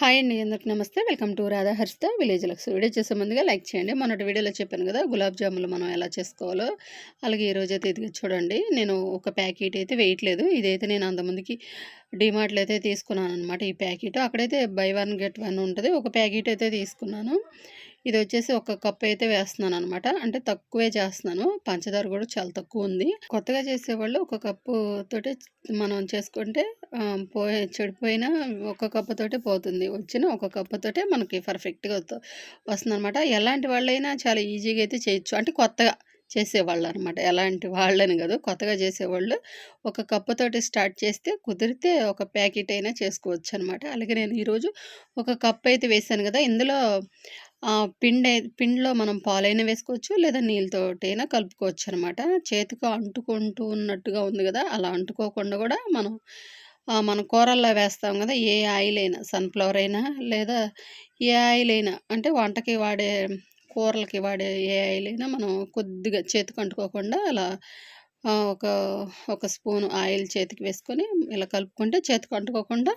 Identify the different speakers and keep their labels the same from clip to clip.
Speaker 1: Hi అండి అందరికి నమస్తే. Welcome to Radha Harshitha village looks. Video చేసే ముందుగా లైక్ చేయండి. మొన్నటి వీడియోలో చెప్పాను కదా గులాబ్ జాములు మనం ఎలా చేసుకోవాలో. అలాగే ఈరోజు అయితే ఇది చూడండి. నేను ఒక ప్యాకెట్ అయితే వేయట్లేదు. ఇదైతే నేను అంతమందికి డిమార్ట్లో అయితే తీసుకున్నాను అనమాట ఈ ప్యాకెట్. అక్కడైతే బై వన్ గెట్ వన్ ఉంటుంది. ఒక ప్యాకెట్ అయితే తీసుకున్నాను. ఇది వచ్చేసి ఒక కప్ అయితే వేస్తున్నాను అనమాట అంటే తక్కువే చేస్తున్నాను. పంచదార కూడా చాలా తక్కువ ఉంది. కొత్తగా చేసేవాళ్ళు ఒక కప్పు తోటి మనం చేసుకుంటే ఆ, చెడిపోయిన ఒక కప్పుతోటే పోతుంది. వచ్చిన ఒక కప్పు తోటే మనకి పర్ఫెక్ట్గా వస్తుంది అనమాట ఎలాంటి వాళ్ళైనా చాలా ఈజీగా అయితే చేయొచ్చు. అంటే కొత్తగా చేసేవాళ్ళు అనమాట ఎలాంటి వాళ్ళని కాదు. కొత్తగా చేసేవాళ్ళు ఒక కప్పుతోటి స్టార్ట్ చేస్తే కుదిరితే ఒక ప్యాకెట్ అయినా చేసుకోవచ్చు అనమాట అలాగే నేను ఈరోజు ఒక కప్ అయితే వేసాను కదా! ఇందులో పిండి పిండిలో మనం పాలైనా వేసుకోవచ్చు లేదా నీళ్ళతోటైనా కలుపుకోవచ్చు అనమాట చేతికి అంటుకుంటూ ఉన్నట్టుగా ఉంది కదా అలా అంటుకోకుండా కూడా మనం మన కూరల్లో వేస్తాం కదా ఏ ఆయిల్ అయినా సన్ఫ్లవర్ అయినా లేదా ఏ ఆయిల్ అయినా అంటే వంటకి వాడే కూరలకి వాడే ఏ ఆయిల్ అయినా మనం కొద్దిగా చేతికి అంటుకోకుండా అలా ఒక ఒక స్పూన్ ఆయిల్ చేతికి వేసుకొని ఇలా కలుపుకుంటే చేతికి అంటుకోకుండా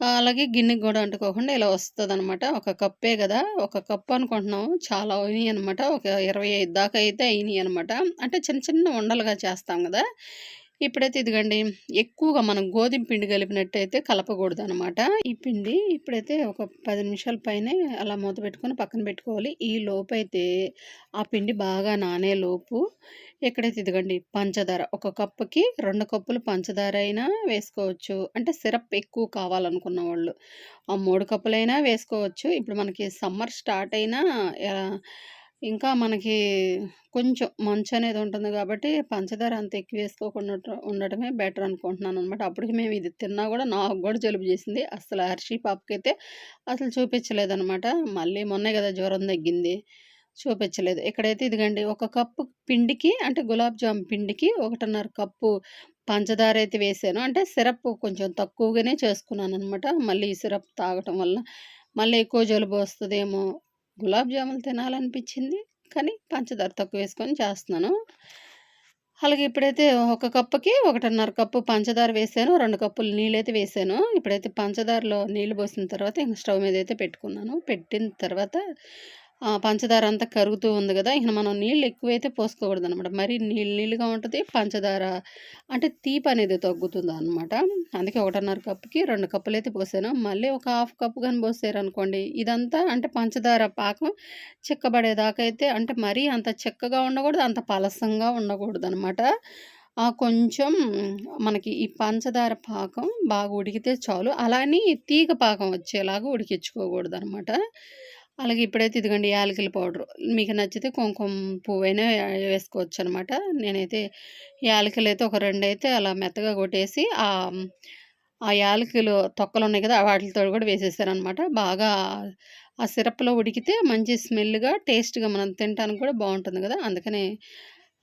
Speaker 1: అలాగే గిన్నెకి కూడా అంటుకోకుండా ఇలా వస్తుంది అనమాట ఒక కప్పే కదా ఒక కప్పు అనుకుంటున్నాం చాలా అయినాయి అనమాట ఒక ఇరవై ఐదు దాకా అయితే అయినాయి అనమాట అంటే చిన్న చిన్న ఉండలుగా చేస్తాం కదా. ఇప్పుడైతే ఇదిగండి ఎక్కువగా మనం గోధుమ పిండి కలిపినట్టయితే కలపకూడదు అనమాట ఈ పిండి ఇప్పుడైతే ఒక పది నిమిషాల పైనే అలా మూత పెట్టుకొని పక్కన పెట్టుకోవాలి. ఈ లోపు అయితే ఆ పిండి బాగా నానే లోపు ఇక్కడైతే ఇదిగండి పంచదార ఒక కప్పుకి రెండు కప్పులు పంచదార అయినా వేసుకోవచ్చు. అంటే సిరప్ ఎక్కువ కావాలనుకున్న వాళ్ళు. ఆ మూడు కప్పులైనా వేసుకోవచ్చు. ఇప్పుడు మనకి సమ్మర్ స్టార్ట్ అయినా ఇంకా మనకి కొంచెం మంచు అనేది ఉంటుంది కాబట్టి పంచదార అంత ఎక్కువ వేసుకోకుండా ఉండటమే బెటర్ అనుకుంటున్నాను అనమాట అప్పటికి మేము ఇది తిన్నా కూడా నాకు కూడా జలుబు చేసింది. అసలు హర్షి పాపకైతే అసలు చూపించలేదనమాట మళ్ళీ మొన్నే కదా జ్వరం తగ్గింది. చూపించలేదు. ఇక్కడైతే ఇదిగండి ఒక కప్పు పిండికి అంటే గులాబ్ జామ్ పిండికి ఒకటిన్నర కప్పు పంచదార అయితే వేసాను. అంటే సిరప్ కొంచెం తక్కువగానే చేసుకున్నాను అనమాట మళ్ళీ ఈ సిరప్ తాగటం వల్ల మళ్ళీ ఎక్కువ జలుబు వస్తుందేమో గులాబ్ జాములు తినాలనిపించింది కానీ పంచదార తక్కువ వేసుకొని చేస్తున్నాను. అలాగే ఇప్పుడైతే ఒక కప్పుకి ఒకటిన్నర కప్పు పంచదార వేసాను రెండు కప్పులు నీళ్ళు అయితే వేసాను. ఇప్పుడైతే పంచదారలో నీళ్ళు పోసిన తర్వాత ఇంక స్టవ్ మీద అయితే పెట్టుకున్నాను. పెట్టిన తర్వాత పంచదార అంతా కరుగుతూ ఉంది కదా ఇక మనం నీళ్ళు ఎక్కువైతే పోసుకోకూడదు అనమాట మరీ నీళ్ళు నీళ్ళుగా ఉంటుంది పంచదార అంటే తీపి అనేది తగ్గుతుంది అనమాట అందుకే ఒకటిన్నర కప్పుకి రెండు కప్పులు అయితే పోసాను. మళ్ళీ ఒక హాఫ్ కప్పు కానీ పోసారు అనుకోండి ఇదంతా అంటే పంచదార పాకం చిక్కబడేదాకా అయితే అంటే మరీ అంత చిక్కగా ఉండకూడదు అంత పలసంగా ఉండకూడదు అనమాట కొంచెం మనకి ఈ పంచదార పాకం బాగా ఉడికితే చాలు. అలానే తీగ పాకం వచ్చేలాగా ఉడికించుకోకూడదు అనమాట అలాగే ఇప్పుడైతే ఇదిగోండి యాలకుల పౌడర్. మీకు నచ్చితే కుంకుమ పువ్వైనా వేసుకోవచ్చు అనమాట నేనైతే యాలకులు అయితే ఒక రెండు అయితే అలా మెత్తగా కొట్టేసి ఆ యాలకులు తొక్కలు ఉన్నాయి కదా వాటితో కూడా వేసేసాను బాగా ఆ సిరప్లో ఉడికితే మంచి స్మెల్గా టేస్ట్గా మనం తినడానికి కూడా బాగుంటుంది కదా. అందుకని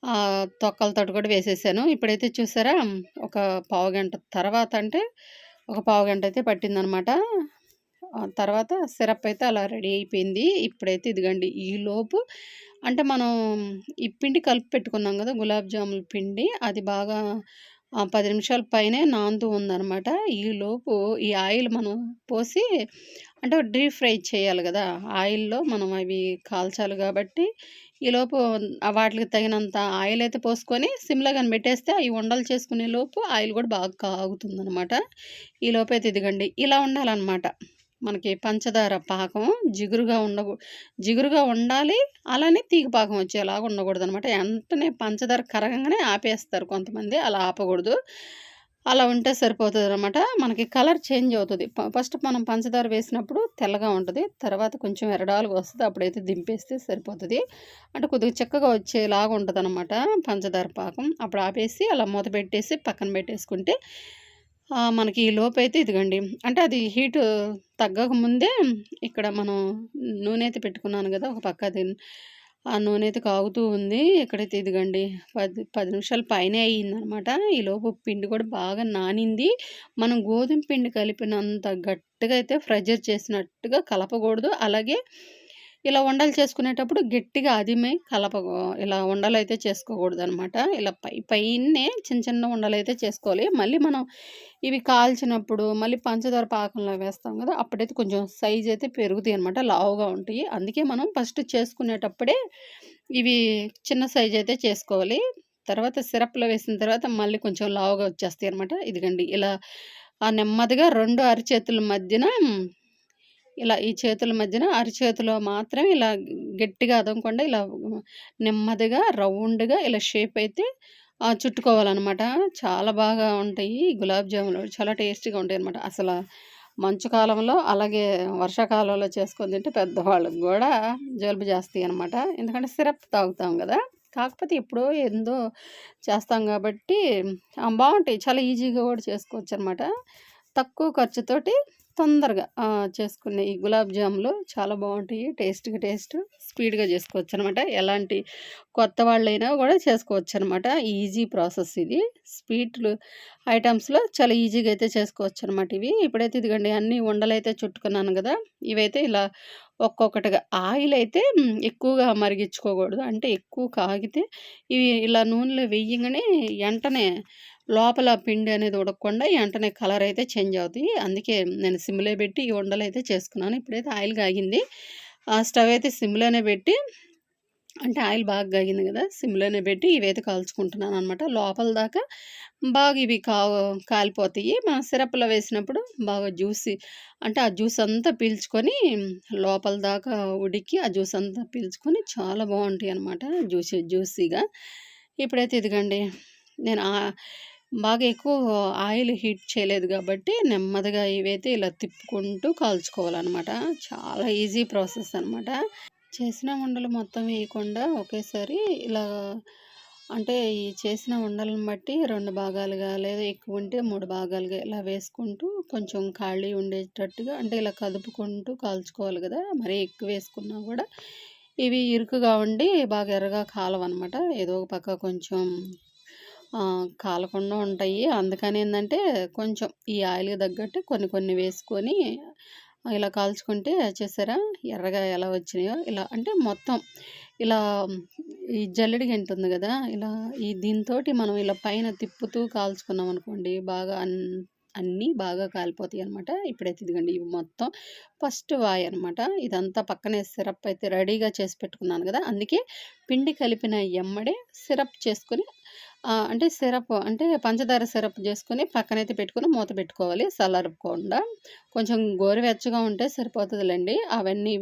Speaker 1: ఆ తొక్కలతో కూడా వేసేసాను. ఇప్పుడైతే చూసారా ఒక పావు గంట తర్వాత అంటే ఒక పావు గంట అయితే పట్టిందనమాట. తర్వాత సిరప్ అయితే అలా రెడీ అయిపోయింది. ఇప్పుడైతే ఇదిగండి ఈలోపు అంటే మనం ఈ పిండి కలిపి పెట్టుకున్నాం కదా గులాబ్ జాముల పిండి అది బాగా పది నిమిషాల పైనే నాందు ఉందన్నమాట. ఈలోపు ఈ ఆయిల్ మనం పోసి అంటే డీప్ ఫ్రై చేయాలి కదా ఆయిల్లో మనం అవి కాల్చాలి కాబట్టి ఈలోపు వాటికి తగినంత ఆయిల్ అయితే పోసుకొని సిమ్లో కానీ పెట్టేస్తే అవి ఉండలు చేసుకునే లోపు ఆయిల్ కూడా బాగా కాగుతుంది అనమాట ఈ అయితే ఇదిగండి ఇలా ఉండాలన్నమాట. మనకి పంచదార పాకం జిగురుగా ఉండకూ జిగురుగా ఉండాలి అలానే తీగ పాకం వచ్చేలాగా ఉండకూడదు అనమాట వెంటనే పంచదార కరగంగానే ఆపేస్తారు కొంతమంది అలా ఆపకూడదు. అలా ఉంటే సరిపోతుంది అనమాట మనకి కలర్ చేంజ్ అవుతుంది. ఫస్ట్ మనం పంచదార వేసినప్పుడు తెల్లగా ఉంటుంది తర్వాత కొంచెం ఎరడాలుగా వస్తుంది అప్పుడైతే దింపేస్తే సరిపోతుంది. అంటే కొద్దిగా చక్కగా వచ్చేలాగా ఉంటుంది అనమాట పంచదార పాకం. అప్పుడు ఆపేసి అలా మూత పెట్టేసి పక్కన పెట్టేసుకుంటే మనకి ఈ లోపు అయితే ఇదిగండి. అంటే అది హీట్ తగ్గక ముందే ఇక్కడ మనం నూనె అయితే పెట్టుకున్నాను కదా ఒక పక్క ఆ నూనె అయితే కాగుతూ ఉంది. ఇక్కడైతే ఇదిగండి పది పది నిమిషాలు పైనే అయ్యిందనమాట. ఈ లోపు పిండి కూడా బాగా నానింది. మనం గోధుమ పిండి కలిపినంత గట్టిగా అయితే ఫ్రెజర్ చేసినట్టుగా కలపకూడదు. అలాగే ఇలా వండలు చేసుకునేటప్పుడు గట్టిగా అదిమే కలప ఇలా ఉండలైతే చేసుకోకూడదనమాట. ఇలా పై పైనే చిన్న చిన్న అయితే చేసుకోవాలి. మళ్ళీ మనం ఇవి కాల్చినప్పుడు మళ్ళీ పంచదార పాకంలో వేస్తాం కదా అప్పుడైతే కొంచెం సైజ్ అయితే పెరుగుతాయి అనమాట లావుగా ఉంటాయి. అందుకే మనం ఫస్ట్ చేసుకునేటప్పుడే ఇవి చిన్న సైజ్ అయితే చేసుకోవాలి. తర్వాత సిరప్‌లో వేసిన తర్వాత మళ్ళీ కొంచెం లావుగా వచ్చేస్తాయి అనమాట ఇదిగండి ఇలా ఆ నెమ్మదిగా రెండు అరిచేతుల మధ్యన ఇలా ఈ చేతుల మధ్యన అరిచేతిలో మాత్రం ఇలా గట్టిగా అదమకుండా ఇలా నెమ్మదిగా రౌండ్‌గా ఇలా షేప్ అయితే చుట్టుకోవాలన్నమాట చుట్టుకోవాలనమాట. చాలా బాగా ఉంటాయి గులాబ్ జాములు. చాలా టేస్టీగా ఉంటాయి అనమాట అసలు మంచు కాలంలో అలాగే వర్షాకాలంలో చేసుకొని తింటే పెద్దవాళ్ళకి కూడా జలుబు చేస్తాయి అనమాట ఎందుకంటే సిరప్ తాగుతాం కదా కాకపోతే ఎప్పుడో ఏందో చేస్తాం కాబట్టి బాగుంటాయి చాలా ఈజీగా గూడా చేసుకోవచ్చనమాట. తక్కువ ఖర్చుతోటి తొందరగా చేసుకునే ఈ గులాబ్ జాములు చాలా బాగుంటాయి టేస్ట్‌గా టేస్ట్ స్పీడ్‌గా చేసుకోవచ్చు అనమాట ఎలాంటి కొత్త వాళ్ళైనా గూడా చేసుకోవచ్చనమాట. ఈజీ ప్రాసెస్ ఇది. స్వీట్లు ఐటమ్స్లో చాలా ఈజీగా అయితే చేసుకోవచ్చు అనమాట ఇవి. ఇప్పుడైతే ఇదిగండి అన్నీ ఉండలైతే చుట్టుకున్నాను కదా ఇవైతే ఇలా ఒక్కొక్కటిగా ఆయిల్ అయితే ఎక్కువగా మరిగించుకోకూడదు అంటే ఎక్కువ కాగితే ఇవి ఇలా నూనెలో వేయగానే వెంటనే లోపల పిండి అనేది ఉడకకుండా వెంటనే కలర్ అయితే చేంజ్ అవుతాయి. అందుకే నేను సిమ్‌లో పెట్టి ఈ ఉండలైతే చేసుకున్నాను. ఇప్పుడైతే ఆయిల్ కాగింది. ఆ స్టవ్ అయితే సిమ్‌లోనే పెట్టి అంటే ఆయిల్ బాగా కాగింది కదా సిమ్‌లోనే పెట్టి ఇవైతే కాల్చుకుంటున్నాను అనమాట లోపల దాకా బాగా ఇవి కా కాలిపోతాయి. మనం సిరప్‌లో వేసినప్పుడు బాగా జ్యూసీ అంటే ఆ జ్యూస్ అంతా పీల్చుకొని లోపల దాకా ఉడికి ఆ జ్యూస్ అంతా పీల్చుకొని చాలా బాగుంటాయి అనమాట జ్యూసీ జ్యూసీగా. ఇప్పుడైతే ఇదిగండి నేను బాగా ఎక్కువ ఆయిల్ హీట్ చేయలేదు కాబట్టి నెమ్మదిగా ఇవైతే ఇలా తిప్పుకుంటూ కాల్చుకోవాలన్నమాట. చాలా ఈజీ ప్రాసెస్ అనమాట. చేసిన ఉండలు మొత్తం వేయకుండా ఒకేసారి ఇలా అంటే ఈ చేసిన ఉండలను బట్టి రెండు భాగాలుగా లేదా ఎక్కువ ఉంటే మూడు భాగాలుగా ఇలా వేసుకుంటూ కొంచెం ఖాళీ ఉండేటట్టుగా అంటే ఇలా కదుపుకుంటూ కాల్చుకోవాలి కదా మరీ ఎక్కువ వేసుకున్నా కూడా. ఇవి ఇరుకుగా ఉండి బాగా ఎర్రగా కాలవన్నమాట. ఏదో ఒక పక్క కొంచెం కాలకుండా ఉంటాయి. అందుకని ఏంటంటే కొంచెం ఈ ఆయిల్‌కి తగ్గట్టు కొన్ని కొన్ని వేసుకొని ఇలా కాల్చుకుంటే చేసారా ఎర్రగా ఎలా వచ్చినాయో ఇలా అంటే మొత్తం ఇలా ఈ జల్లెడి గెంటు ఉంది ఇలా ఈ దీంతో మనం ఇలా పైన తిప్పుతూ కాల్చుకున్నామనుకోండి బాగా అన్ అన్నీ బాగా కాలిపోతాయి అనమాట ఇప్పుడైతే ఇదిగండి ఇవి మొత్తం ఫస్ట్ వాయి అనమాట. ఇదంతా పక్కనే సిరప్ అయితే రెడీగా చేసి పెట్టుకున్నాను కదా అందుకే పిండి కలిపిన ఎమ్మడే సిరప్ చేసుకొని అంటే సిరప్ అంటే పంచదార సిరప్ చేసుకొని పక్కనైతే పెట్టుకుని మూత పెట్టుకోవాలి చల్లారకుండా. కొంచెం గోరువెచ్చగా ఉంటే సరిపోతుందిలేండి అవన్నీ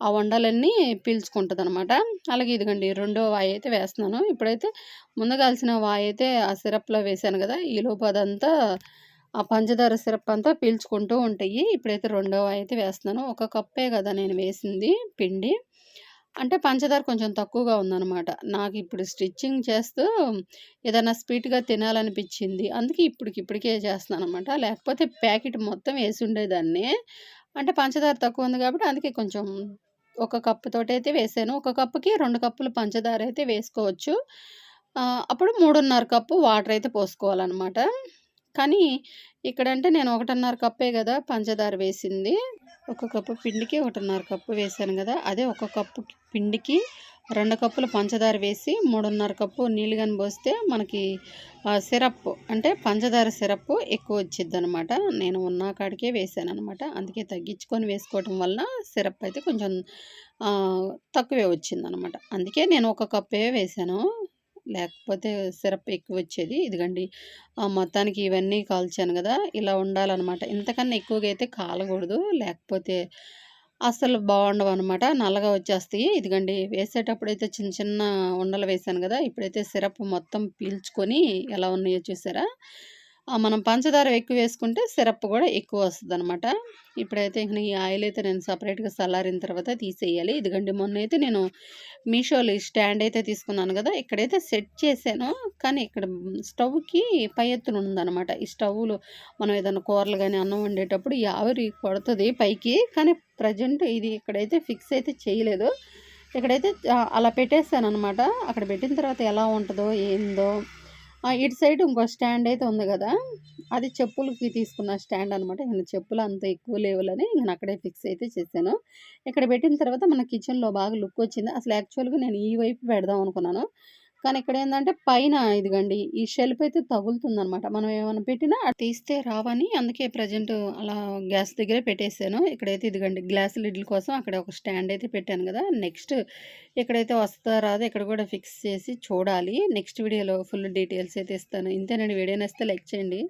Speaker 1: ఆ వండలన్నీ పీల్చుకుంటుంది అనమాట అలాగే ఇదిగండి రెండో వాయి అయితే వేస్తున్నాను. ఇప్పుడైతే ముందు వాయి అయితే ఆ సిరప్‌లో వేసాను కదా ఈ లోపు అదంతా ఆ పంచదార సిరప్ అంతా పీల్చుకుంటూ ఉంటాయి. ఇప్పుడైతే రెండవ అయితే వేస్తున్నాను. ఒక కప్పే కదా నేను వేసింది పిండి. అంటే పంచదార కొంచెం తక్కువగా ఉందనమాట. నాకిప్పుడు స్టిచ్చింగ్ చేస్తూ ఏదైనా స్వీట్‌గా తినాలనిపించింది అందుకే ఇప్పటికి ఇప్పటికే చేస్తున్నాను అనమాట లేకపోతే ప్యాకెట్ మొత్తం వేసి ఉండేదాన్ని అంటే పంచదార తక్కువ ఉంది కాబట్టి అందుకే కొంచెం ఒక కప్పు అయితే వేసాను ఒక కప్పుకి రెండు కప్పులు పంచదార అయితే వేసుకోవచ్చు. అప్పుడు 3:30 కప్పు వాటర్ అయితే పోసుకోవాలనమాట. కానీ ఇక్కడంటే నేను 1:30 కప్పే కదా పంచదార వేసింది. ఒక కప్పు పిండికి 1:30 కప్పు వేశాను కదా అదే ఒక కప్పు పిండికి రెండు కప్పులు పంచదార వేసి 3:30 కప్పు నీళ్ళు గాని పోస్తే మనకి సిరప్ అంటే పంచదార సిరప్ ఎక్కువ వచ్చిద్దనమాట. నేను ఉన్న కాడికే అనమాట అందుకే తగ్గించుకొని వేసుకోవటం వల్ల సిరప్ అయితే కొంచెం తక్కువే వచ్చిందనమాట. అందుకే నేను ఒక కప్పే వేసాను లేకపోతే సిరప్ ఎక్కువ వచ్చేది ఇదిగండి మొత్తానికి ఇవన్నీ కాల్చాను కదా ఇలా ఉండాలన్నమాట ఇంతకన్నా ఎక్కువగా అయితే కాలకూడదు లేకపోతే అస్సలు అనమాట నల్లగా వచ్చేస్తాయి. ఇదిగండి వేసేటప్పుడైతే చిన్న చిన్న ఉండలు వేశాను కదా ఇప్పుడైతే సిరప్ మొత్తం పీల్చుకొని ఎలా ఉన్నాయో చూసారా? మనం పంచదార ఎక్కువ వేసుకుంటే సిరప్ కూడా ఎక్కువ వస్తుంది అనమాట ఇప్పుడైతే ఇక ఈ ఆయిల్ అయితే నేను సపరేట్గా చల్లారిన తర్వాత తీసేయాలి. ఇదిగోండి మొన్నైతే నేను మీషోలో ఈ స్టాండ్ అయితే తీసుకున్నాను కదా ఇక్కడైతే సెట్ చేశాను. కానీ ఇక్కడ స్టవ్‌కి పై ఎత్తున ఉందనమాట. ఈ స్టవ్‌లో మనం ఏదైనా కూరలు కానీ అన్నం వండేటప్పుడు యావరి ఆవిరి పైకి. కానీ ప్రెజెంట్ ఇది ఇక్కడైతే ఫిక్స్ అయితే చేయలేదు. ఇక్కడైతే అలా అలా పెట్టేసాననమాట. అక్కడ పెట్టిన తర్వాత ఎలా ఉంటుందో ఏందో ఇటు సైడ్ ఇంకో స్టాండ్ అయితే ఉంది కదా అది చెప్పులకి తీసుకున్న స్టాండ్ అనమాట. ఇంకా చెప్పులు అంత ఎక్కువ లేవులని నేను అక్కడే ఫిక్స్ అయితే చేశాను. ఇక్కడ పెట్టిన తర్వాత మన కిచెన్‌లో బాగా లుక్ వచ్చింది. అసలు యాక్చువల్‌గా నేను ఈ వైపు పెడదాం అనుకున్నాను. కానీ ఇక్కడ ఏంటంటే పైన ఇదిగండి ఈ షెల్ఫ్ అయితే తగులుతుందనమాట. మనం ఏమైనా పెట్టినా అది తీస్తే రావని అందుకే ప్రెజెంట్ అలా గ్యాస్ దగ్గరే పెట్టేసాను. ఇక్కడైతే ఇదిగండి గ్లాస్ లిడ్‌ల కోసం అక్కడ ఒక స్టాండ్ అయితే పెట్టాను కదా నెక్స్ట్ ఇక్కడైతే వస్తుందో రాదో ఇక్కడ కూడా ఫిక్స్ చేసి చూడాలి. నెక్స్ట్ వీడియోలో ఫుల్ డీటెయిల్స్ అయితే ఇస్తాను. ఇంతేనండి వీడియో నేస్తే లైక్ చేయండి.